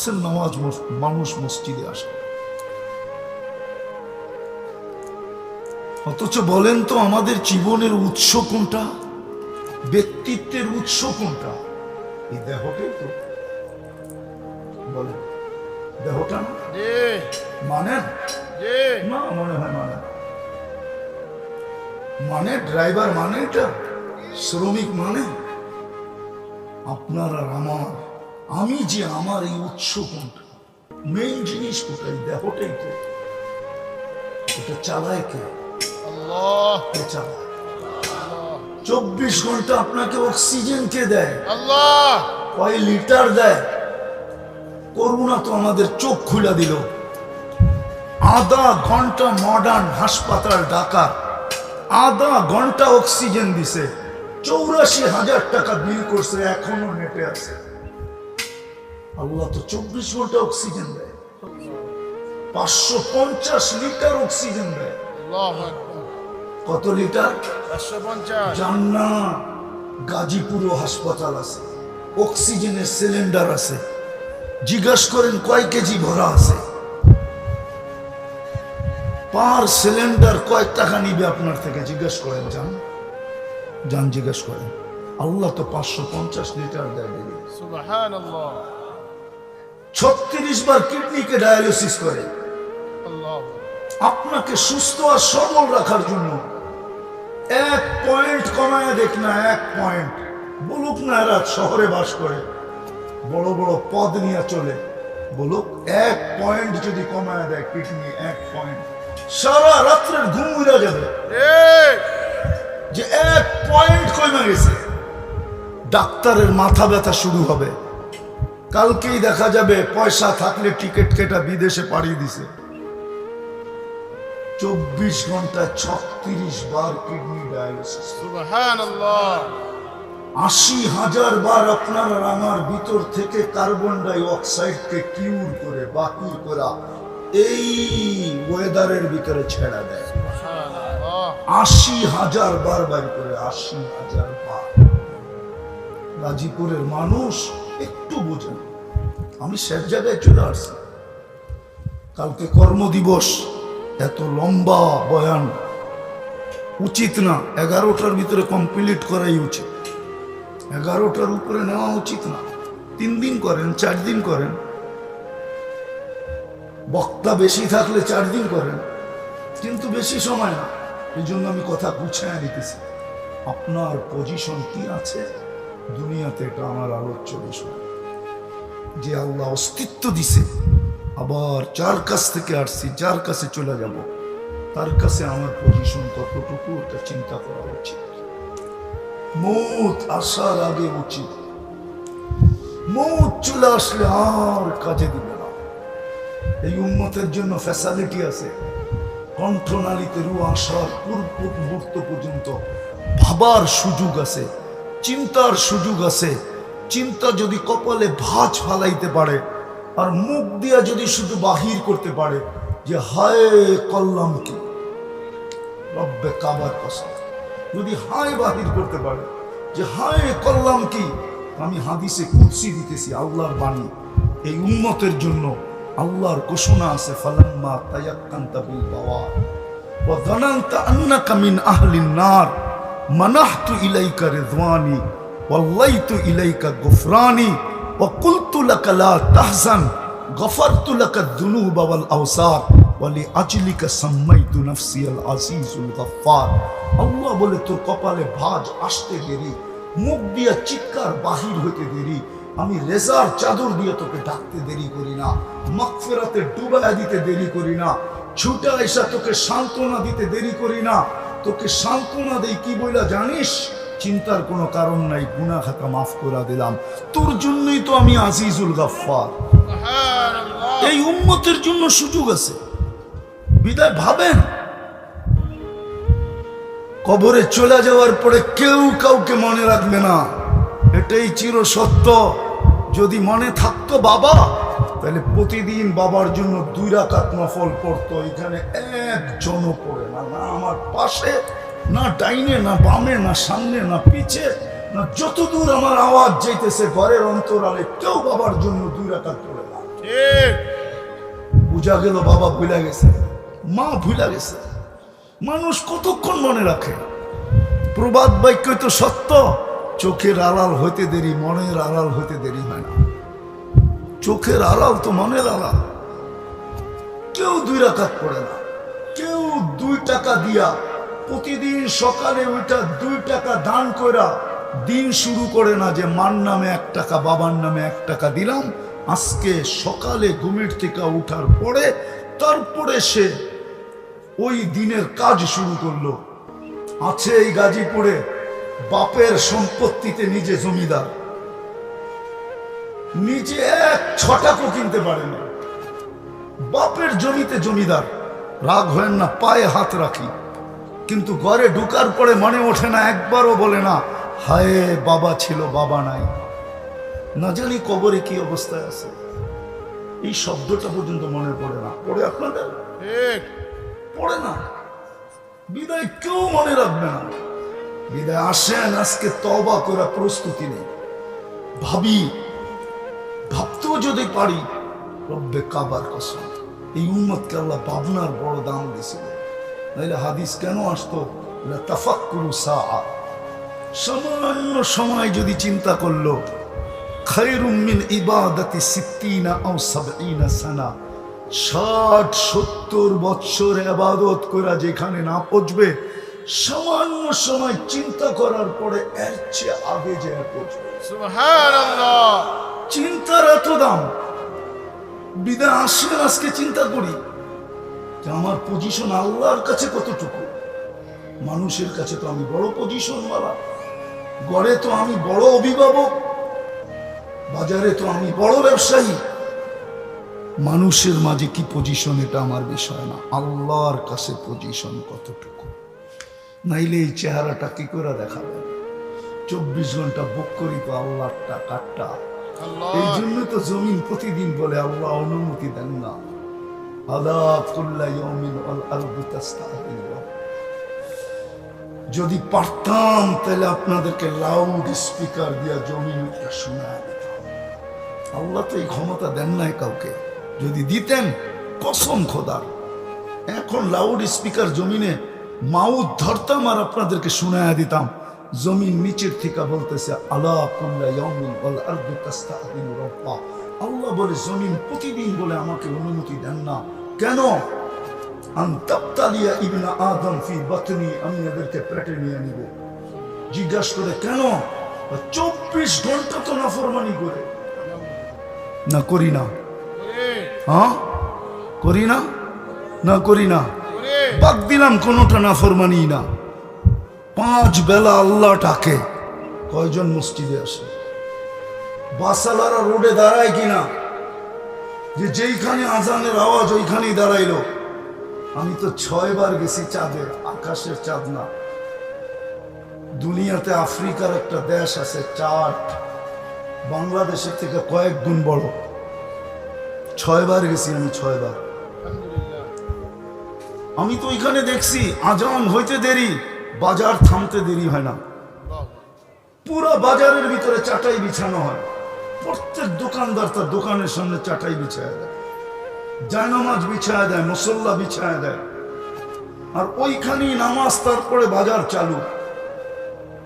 Percent নামাজ মানুষ মসজিদে আসে। অথচ বলেন তো আমাদের জীবনের উৎস কোনটা? ব্যক্তিত্বের উৎস কোনটা? এই দেহটাই তো বলেন দেহটা মানেন না মনে হয় মানে। মানে ড্রাইভার মানে এটা? শ্রমিক মানে? আপনার আর আমার আমি যে আমার এই উৎস কোনটা মেইন জিনিস কোথায় দেহটাই তো। এটা চালায় কে? কে চালায়? চব্বিশ ঘণ্টা আপনাকে অক্সিজেন কে দেয়? আল্লাহ। কয় লিটার দেয়? করুণা তো আমাদের চোখ খুলে দিল। আধা ঘণ্টা মডার্ন হাসপাতাল ঢাকা আধা ঘণ্টা অক্সিজেন দিছে। চৌরাশি হাজার টাকা বিল করছে এখনও নেটে আছে। আল্লাহ তো চব্বিশ ঘণ্টা অক্সিজেন দেয়। পাঁচশো পঞ্চাশ লিটার অক্সিজেন দেয়। কত লিটার? জান্না গাজীপুরও হাসপাতাল আছে। অক্সিজেনের সিলিন্ডার আছে। জিজ্ঞাসা করেন কয় কেজি ভরা আছে? পার সিলিন্ডার কয় টাকা নিবে আপনার থেকে? জিজ্ঞেস করেন যান। যান জিজ্ঞেস করেন। আল্লাহ তো পাঁচশো পঞ্চাশ লিটার দেয়। ছত্রিশ বার কিডনিকে ডায়ালিসিস করে। আপনাকে সুস্থ আর সবল রাখার জন্য এক পয়েন্ট কমায় দেখ না এক পয়েন্ট বলুক না এরা শহরে বাস করে বড় বড় পদ নিয়ে চলে। বলুক এক পয়েন্ট যদি কমায় দেয় কিডনি এক পয়েন্ট সারা রাত্রের ঘুম উড়া যাবে। যে এক পয়েন্ট কমে গেছে। ডাক্তারের মাথা ব্যথা শুরু হবে। কালকেই দেখা যাবে পয়সা থাকলে টিকিট কেটা বিদেশে পাড়িয়ে দিছে। চব্বিশ ঘন্টায় ছত্রিশ বার কিডনি ডায়ালিসিস। আশি হাজার বার আপনার আমার ভিতর থেকে কার্বন ডাই অক্সাইডকে কিউর করে বাকির করা এই ওয়েদারের ভিতরে ছেড়া দেয়। আশি হাজার বার বার করে আশি হাজার বার। গাজীপুরের মানুষ একটু বোঝেন। আমি সব জায়গায় চলে আসছি। কালকে কর্মদিবস। এত লম্বা বয়ান। উচিত না, এগারোটার ভিতরে কমপ্লিট করাই উচিত। এগারোটার উপরে নেওয়া উচিত না। তিন দিন করেন, চার দিন করেন। বক্তা বেশি থাকলে চার দিন করেন। কিন্তু বেশি সময় না। এই জন্য আমি কথা গুছায় নিতেছি আপনার পজিশন কি আছে? দুনিয়াতে এটা আমার আলোচ্য বিষয়। যে আল্লাহ অস্তিত্ব দিছে, আবার যার কাছ থেকে আসছি, যার কাছে চলে যাব, তার কাছে আমার পজিশন কতটুকু, এটা চিন্তা করা উচিত। মৌত আসার আগে উচিত। মৌত চলে আসলে আর কাজে দিবে না। এই উন্মতের জন্য ফ্যাসিলিটি আছে। কণ্ঠনালীতে রু আসার পূর্ব মুহূর্ত পর্যন্ত ভাবার সুযোগ আছে। চিন্তার সুযোগ আছে। চিন্তা যদি কপালে ভাঁজ ফালাইতে পারে, আর মুখ দিয়া যদি শুধু বাহির করতে পারে, যে হায় কল্লাম কি? রব্বে কাবার কসম। যদি হায় বাহির করতে পারে, যে হায় কল্লাম কি? আমি হাদিসে কুৎসি দিতেছি, আল্লাহর বাণী। এই উন্মতের জন্য আল্লাহর ঘোষণা আছে, ফালাম্মা তায়াক্কান্তা বিল বাওয়া। ওয়া যানান্তা আন্নাকা মিন আহলিন নার। মানাহতু ইলাইকা রিদওয়ানি, ওয়াল্লাইতু ইলাইকা গুফরানি তাহজান, গফারতু লাকা যুনুবা ওয়াল আওসার ওয়ালি আজলিকা সাম্মাইতু নাফসি আল আজিজুল গফফার। আল্লাহ বলে, তোর কপালে ভাঁজ আসতে দেরি, মুখ দিয়া চিৎকার বাহির হইতে দেরি, আমি রেজার চাদর দিয়ে তোকে ডাকতে দেরি করি না, মাগফিরাতে ডুবায়া দিতে দেরি করি না, ছুটে এসা তোকে সান্ত্বনা দিতে দেরি করি না তোকে সান্ত্বনা দেই কি বইলা জানিস? চিন্তার কোনো কারণ নাই গুনা খাতা মাফ করে দিলাম। তোর জন্যই তো আমি আজিজুল গাফফার। এই উম্মতের জন্য সুযোগ আছে। বিদায় ভাবেন। কবরে চলে যাওয়ার পরে কেউ কাউকে মনে রাখবে না। এটাই চির সত্য যদি মনে থাকতো বাবা তাহলে প্রতিদিন বাবার জন্য দুই রাকাত নফল পড়তো এখানে একজন পড়ে না না আমার পাশে না ডাইনে না বামে না সামনে না পিছে না যতদূর আমার আওয়াজ যাইতেছে ঘরের অন্তরালে কেউ বাবার জন্য দুই রাকাত পড়ে না। ঠিক। বুঝা গেল বাবা ভুলে গেছে মা ভুলে গেছে। মানুষ কতক্ষণ মনে রাখে? প্রবাদ বাক্য তো সত্য চোখের আড়াল হইতে দেরি মনের আড়াল হইতে দেরি হয় না। চোখের আড়াল তো মনের আড়াল। কেউ দুই রাখাত পড়ে না। কেউ দুই টাকা দিয়া প্রতিদিন সকালে ওইটা দুই টাকা দান করা দিন শুরু করে না যে, মার নামে এক টাকা, বাবার নামে এক টাকা দিলাম। আজকে সকালে ঘুমের থেকে উঠার পরে তারপরে সে ওই দিনের কাজ শুরু করল। আছে এই গাজীপুরে বাপের সম্পত্তিতে নিজে জমিদার। নিজে এক ছটাকও কিনতে পারে না। বাপের জমিতে জমিদার রাগ হয় না পায়ে হাত রাখি। কিন্তু ঘরে ঢুকার পরে মনে ওঠে না একবারও বলে না হায় বাবা ছিল বাবা নাই। না জানি কবরে কি অবস্থায় আছে। এই শব্দটা পর্যন্ত মনে পড়ে না। পড়ে আপনাদের? পড়ে না। বিদায় কেউ মনে রাখবে না। বিদায় আসেন আজকে তবা করা প্রস্তুতি নেই ভাবি যদি পারি, রব্বে কাবার কসম, এই উম্মতকে আল্লাহ ভাবনার বড় দাম দিছিল নাইলে হাদিস কেন আসতো? তাফাক্কুরু সামান্য সময় যদি চিন্তা করল, খায়রুম মিন ইবাদাতি সিত্তিনা সাবঈনা সানা। ষাট, সত্তর বৎসর আবাদত করা যেখানে না পৌঁছবে, সামান্য সময় চিন্তা করার পরে এর চেয়ে আগে যে পৌঁছবে। সুবহানাল্লাহ! চিন্তার এত দাম। বিদায় আসেন আজকে চিন্তা করি যে আমার পজিশন আল্লাহর কাছে কতটুকু? মানুষের কাছে তো আমি বড় পজিশনওয়ালা গড়ে তো আমি বড় অভিভাবক। বাজারে তো আমি বড় ব্যবসায়ী। মানুষের মাঝে কি পজিশন এটা আমার বিষয় না। আল্লাহর কাছে পজিশন কতটুকু? নাইলে এই চেহারাটা কি করে দেখাবেন চব্বিশ ঘণ্টা বুক করি তো আল্লাহটা কাটটা এই জন্য তো জমিন প্রতিদিন বলে, আল্লাহ অনুমতি দেন না। যদি পারতাম, তাহলে আপনাদেরকে লাউড স্পিকার দিয়া জমিনটা শোনায় দিতাম। আল্লাহ তো এই ক্ষমতা দেন নাই কাউকে। যদি দিতেন, কসম খোদার এখন লাউড স্পিকার জমিনে মাউথ ধরতাম আর আপনাদেরকে শোনায় দিতাম। জমিন নিচের থেকে বলতেছে আল্লাহ বলে জমিন প্রতিদিন বলে আমাকে অনুমতি দেন না। কেন? আন তাবতালিয়া ইবনা আদম ফি বাতনি আমি এদেরকে পেটে নিয়ে নিব। জিজ্ঞাসা করে কেন? চব্বিশ ঘণ্টা তো নাফরমানি করে। না করি না। হ্যাঁ? করি না? না করি না। বাদ দিলাম কোনোটা না ফরমানি না। পাঁচ বেলা আল্লাহ ডাকে। কয়জন মসজিদে আসে? বাসালারা রোডে দাঁড়ায় কিনা? যে যেইখানে আজানের আওয়াজ, ওইখানেই দাঁড়াইলো। আমি তো ছয়বার গেছি চাঁদে আকাশের চাঁদ না। দুনিয়াতে আফ্রিকার একটা দেশ আছে চাট বাংলাদেশের থেকে কয়েক গুণ বড়। ছয়বার গেছি আমি, ছয়বার। আমি তো ওইখানে দেখছি, আজান হইতে দেরি। বাজার থামতে দেরি হয় না। পুরো বাজারের ভিতরে চাটাই বিছানো হয়। প্রত্যেক দোকানদার তার দোকানের সামনে চাটাই বিছায় দেয়। জায়নামাজ বিছায় দেয় মুসল্লা বিছায় দেয়। আর ওইখানেই নামাজ তারপরে বাজার চালু।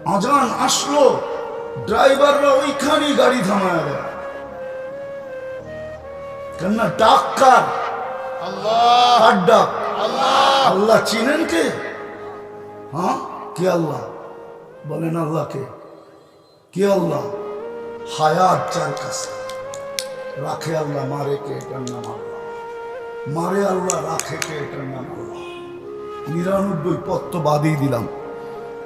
আজান আসলো ড্রাইভাররা ওইখানেই গাড়ি থামায় দেয়। কেননা ডাক কার? আল্লাহ। ডাক? আল্লাহ। আল্লাহ চিনেন কে? হ্যাঁ? কে আল্লাহ? বলেন আল্লাহকে। কে আল্লাহ? হায়াত যার কাছে। রাখে আল্লাহ, মারে কে এটার নাম আল্লাহ? মারে আল্লাহ, রাখে কে এটার নাম আল্লাহ? নিরানব্বই পদ তো বাদই দিলাম।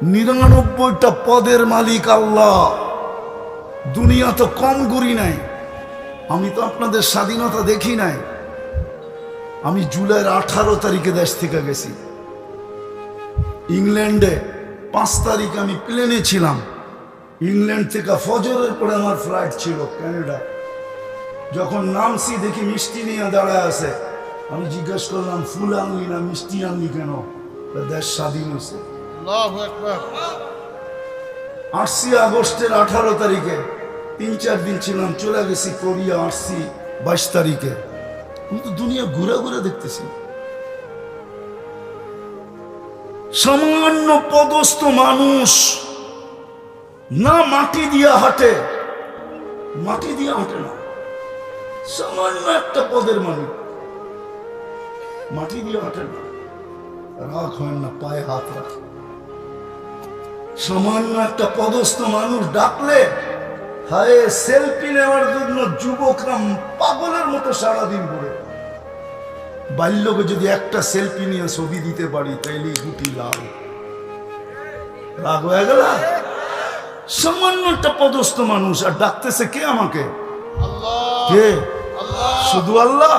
নিরানব্বইটা পদের মালিক আল্লাহ। দুনিয়া তো কম গুরি নাই। আমি তো আপনাদের স্বাধীনতা দেখি নাই। আমি জুলাইয়ের আঠারো তারিখে দেশ থেকে গেছি। ইংল্যান্ডে পাঁচ তারিখ আমি প্লেনে ছিলাম। ইংল্যান্ড থেকে ফজরের পরে আমার ফ্লাইট ছিল ক্যানাডা যখন নামছি দেখি মিষ্টি নিয়ে দাঁড়ায় আছে। আমি জিজ্ঞেস করলাম ফুল আনলি না মিষ্টি আনলি কেন? দেশ স্বাধীন হয়েছে। আকবার। আগস্টের আঠারো তারিখে তিন চার দিন ছিলাম চলে গেছি কোরিয়া আটশি বাইশ তারিখে। আমি তো দুনিয়া ঘুরে ঘুরে দেখতেছি। সামান্য পদস্থ মানুষ না মাটি দিয়া হাঁটে। মাটি দিয়া হাঁটে না। সামান্য একটা পদের মালিক। মাটি দিয়ে হাঁটে না। রাগ হয় না, পায়ে হাত রাখে। সামান্য একটা পদস্থ মানুষ ডাকলে, হায়, সেলফি নেওয়ার জন্য যুবকরা পাগলের মতো সারাদিন পড়ে বাল্যকে যদি একটা সেলফি নিয়ে ছবি দিতে পারি তাইলে গুটি লাল। রাগ হয়ে গেল? সামান্য একটা পদস্থ মানুষ, আর ডাকতেছে কে আমাকে? কে? শুধু আল্লাহ?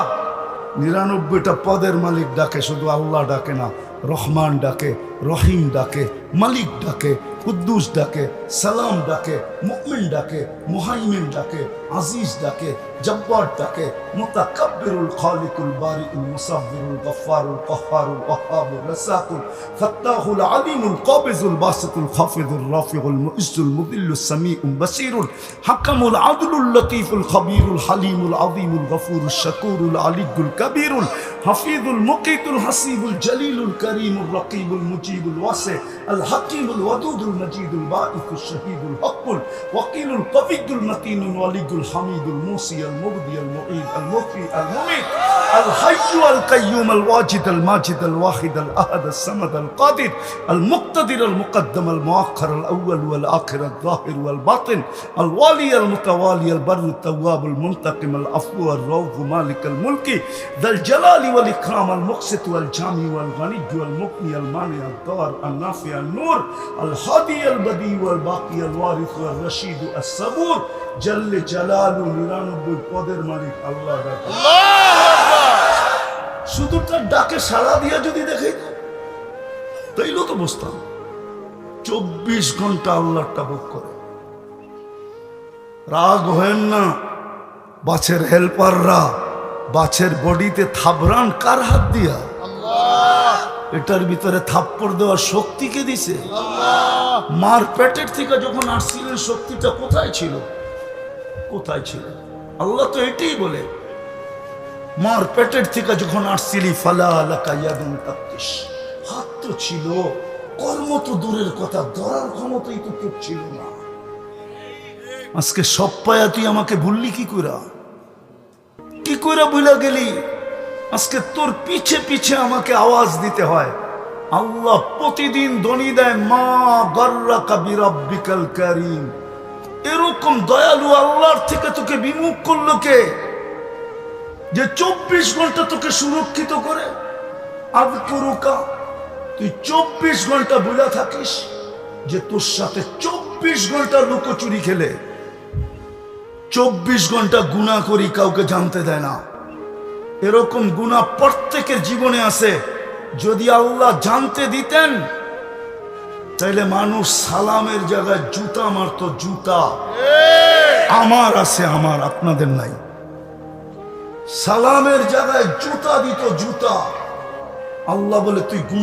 নিরানব্বইটা পদের মালিক ডাকে, শুধু আল্লাহ ডাকে না, রহমান ডাকে, রহিম ডাকে, মালিক ডাকে কুদ্দুস ডাকে, সালাম ডাকে মুকমিন ডাকে, মুহাইমিন ডাকে, আজিজ ডাকে, জব্বার ডাকে, মুতাকাব্বিরুল খালিকুল বারিকুল মুসাব্বিরুল গফফারুল কহ্হারুল ওয়াহ্হাবুর রাসাকুল ফাত্তাহুল আলিমুল কাবিজুল বাসিতুল খাফিদুল রাফিউল মুইজ্জুল মুদিল্লুস সামিউল বাসিরুল হাকামুল আদলুল লতিফুল খবীরুল হালিমুল আযীমুল গফুরুল শাকুরুল আলিয়ুল কবীরুল হাফিজুল মুকিতুল হাসিবুল জলিলুল করিমুল রকিবুল মুজিবুল ওয়াসি আল হাকিমুল ওয়াদুদুল মজিদুল বাঈসুল শহীদুল হকুল ওয়াকিলুল কবিদুল মতিনুল ওয়ালিদুল হামিদুল মুসি আল মুবদি আল মুঈদ আল মুফি আল মুমিত الحي القيوم الواجد الماجد الواحد الأحد الصمد القادر المقتدر المقدم المؤخر الأول والآخر الظاهر والباطن الوالي المتوالي البر التواب المنتقم العفو الروض مالك الملك ذا الجلال والإكرام المقسط والجامع والغني والمغني المانع الضار النافع النور الهادي البديع والباقي الوارث والرشيد الصبور جل جلاله নিরানব্বই পদের মালিক আল্লাহ ডাকে শুধু তার ডাকে সাড়া দিয়ে যদি দেখে তাইলেও তো বুঝতাম চব্বিশ ঘন্টা আল্লাহটা বুক করে রাগ হেন না বাছের হেল্পাররা বাছের বডিতে থাবরান কার হাত দিয়া? এটার ভিতরে থাপ্পড় দেওয়ার শক্তি কে দিছে? মার পেটের থেকে যখন আসছিলেন শক্তিটা কোথায় ছিল? কোথায় ছিল? আল্লাহ তো এটাই বলে। মার পেটের থেকে যখন আসছিলি ফালা আলাকা ইয়াদুন তাপ্তিস হাত তো ছিল। কর্ম তো দূরের কথা ধরার ক্ষমতাই তো তোর ছিল না। আজকে সব পায়া তুই আমাকে ভুললি কি কইরা? কি কইরা গেলি, আজকে তোর পিছে পিছে আমাকে আওয়াজ দিতে হয়। আল্লাহ প্রতিদিন দনি দেয়, মা গর্রা কাবিরাব্বিকাল কারিম। এরকম দয়ালু আল্লাহর থেকে তোকে বিমুখ করল কে? যে চব্বিশ ঘণ্টা তোকে সুরক্ষিত করে। আদ করুকা তুই চব্বিশ ঘণ্টা বোঝা থাকিস যে তোর সাথে চব্বিশ ঘণ্টা লুকোচুরি খেলে। চব্বিশ ঘণ্টা গুণা করি, কাউকে জানতে দেয় না। এরকম গুণা প্রত্যেকের জীবনে আছে। যদি আল্লাহ জানতে দিতেন, তাইলে মানুষ সালামের জায়গায় জুতা মারতো, জুতা। আমার আছে, আমার, আপনাদের নাই। সালামের জায়গায় জুতা দিত, জুতা। আল্লাহ বলে, তুই গুণ